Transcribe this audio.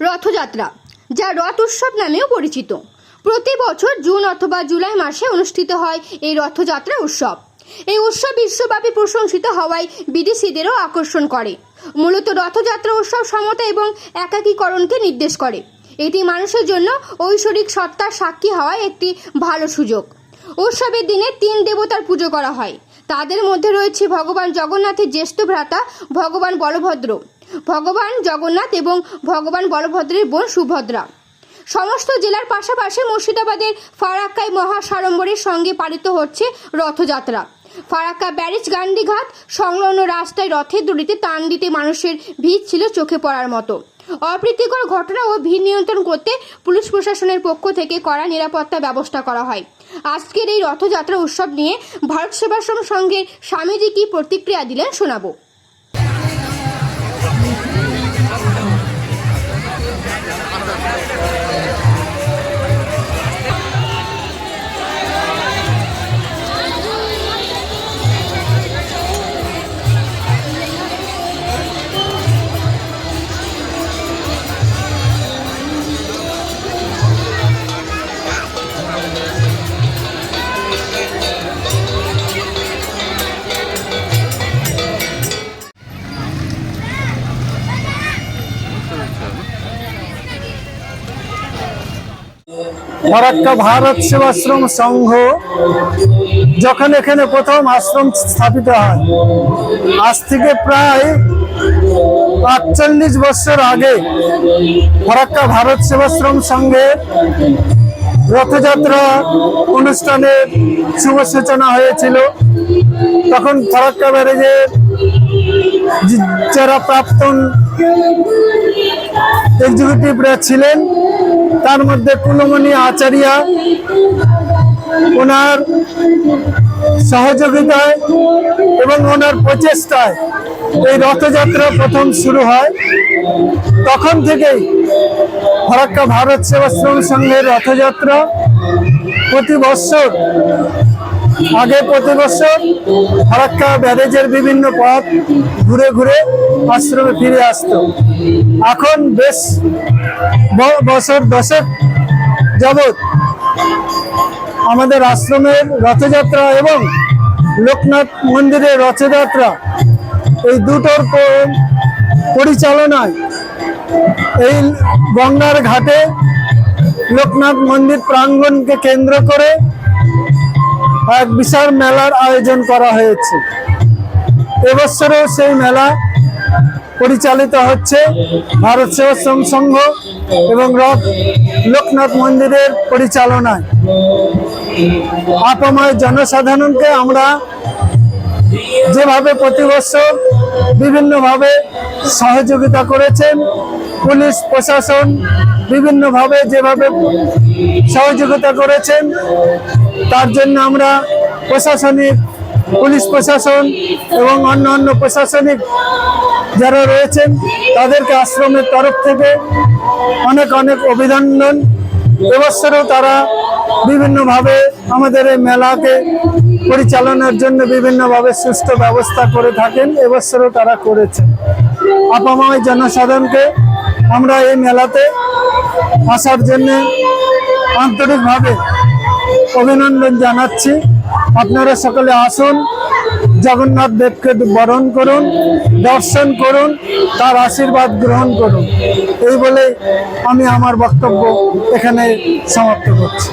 রথযাত্রা, যা রথ উৎসব নামেও পরিচিত। প্রতি বছর জুন অথবা জুলাই মাসে অনুষ্ঠিত হয় এই রথযাত্রা উৎসব। এই উৎসব বিশ্বব্যাপী প্রশংসিত হওয়ায় বিদেশিদেরও আকর্ষণ করে। মূলত রথযাত্রা উৎসব সমতা এবং একাকীকরণকে নির্দেশ করে। এটি মানুষের জন্য ঐশ্বরিক সত্তার সাক্ষী হওয়ায় একটি ভালো সুযোগ। উৎসবের দিনে তিন দেবতার পুজো করা হয়। তাদের মধ্যে রয়েছে ভগবান জগন্নাথের জ্যেষ্ঠ ভ্রাতা, ভগবান বলভদ্র। ভগবান জগন্নাথ এবং ভগবান বলভদ্রের বোন সুভদ্রা। সমস্ত জেলার পাশাপাশি মুর্শিদাবাদের ফারাক্কায় মহাসাড়ম্বরের সঙ্গে পালিত হচ্ছে রথযাত্রা। ফারাক্কা ব্যারেজ গান্ধীঘাট সংলগ্ন রাস্তায় রথের দড়িতে টান দিতে মানুষের ভিড় ছিল চোখে পড়ার মতো। অপ্রীতিকর ঘটনা ও ভিড় নিয়ন্ত্রণ করতে পুলিশ প্রশাসনের পক্ষ থেকে কড়া নিরাপত্তা ব্যবস্থা করা হয়। আজকের এই রথযাত্রা উৎসব নিয়ে ভারত সেবাশ্রম সংঘের স্বামীজি কি প্রতিক্রিয়া দিলেন শোনাবো। ফরাক্কা ভারত সেবাশ্রম সংঘ, যখন এখানে প্রথম আশ্রম স্থাপিত হয়, আজ থেকে প্রায় আটচল্লিশ বছর আগে ফরাক্কা ভারত সেবাশ্রম সংঘের রথযাত্রা অনুষ্ঠানের শুভ সূচনা হয়েছিল। তখন ফরাক্কা ব্যারেজের যারা প্রাক্তন এক্সিকিউটিভরা ছিলেন তার মধ্যে কুলমণি আচারিয়া, ওনার সহযোগিতায় এবং ওনার প্রচেষ্টায় এই রথযাত্রা প্রথম শুরু হয়। তখন থেকেই ফরাক্কা ভারত সেবাশ্রম সংঘের রথযাত্রা প্রতি বছর আগে প্রতি বছর ফারাক্কা ব্যারেজের বিভিন্ন পথ ঘুরে ঘুরে আশ্রমে ফিরে আসতো। এখন বেশ বছর দশেক যাবৎ আমাদের আশ্রমের রথযাত্রা এবং লোকনাথ মন্দিরের রথযাত্রা এই দুটোর পরিচালনায় এই গঙ্গার ঘাটে লোকনাথ মন্দির প্রাঙ্গণকে কেন্দ্র করে এক বিশাল মেলার আয়োজন করা হয়েছে। এবছরও সেই মেলা পরিচালিত হচ্ছে। ভারত সেবাশ্রম সংঘ এবং রথ লোকনাথ মন্দিরের পরিচালনায়। আপাময় জনসাধারণকে আমরা যেভাবে প্রতি বছর বিভিন্নভাবে সহযোগিতা করেছেন, পুলিশ, প্রশাসন বিভিন্নভাবে যেভাবে সহযোগিতা করেছেন, তার জন্য আমরা প্রশাসনিক, পুলিশ প্রশাসন এবং অন্য অন্য প্রশাসনিক যারা রয়েছেন, তাদেরকে আশ্রমের তরফ থেকে অনেক অনেক অভিনন্দন। এবছরও তারা বিভিন্নভাবে আমাদের এই মেলাকে পরিচালনার জন্য বিভিন্নভাবে সুস্থ ব্যবস্থা করে থাকেন, এবছরও তারা করেছেন। আপামায় জনসাধারণকে আমরা এই মেলাতে আসার জন্য আন্তরিকভাবে অভিনন্দন জানাচ্ছি। আপনারা সকলে আসুন, জগন্নাথ দেবকে বরণ করুন, দর্শন করুন, তার আশীর্বাদ গ্রহণ করুন। এই বলে আমি আমার বক্তব্য এখানে সমাপ্ত করছি।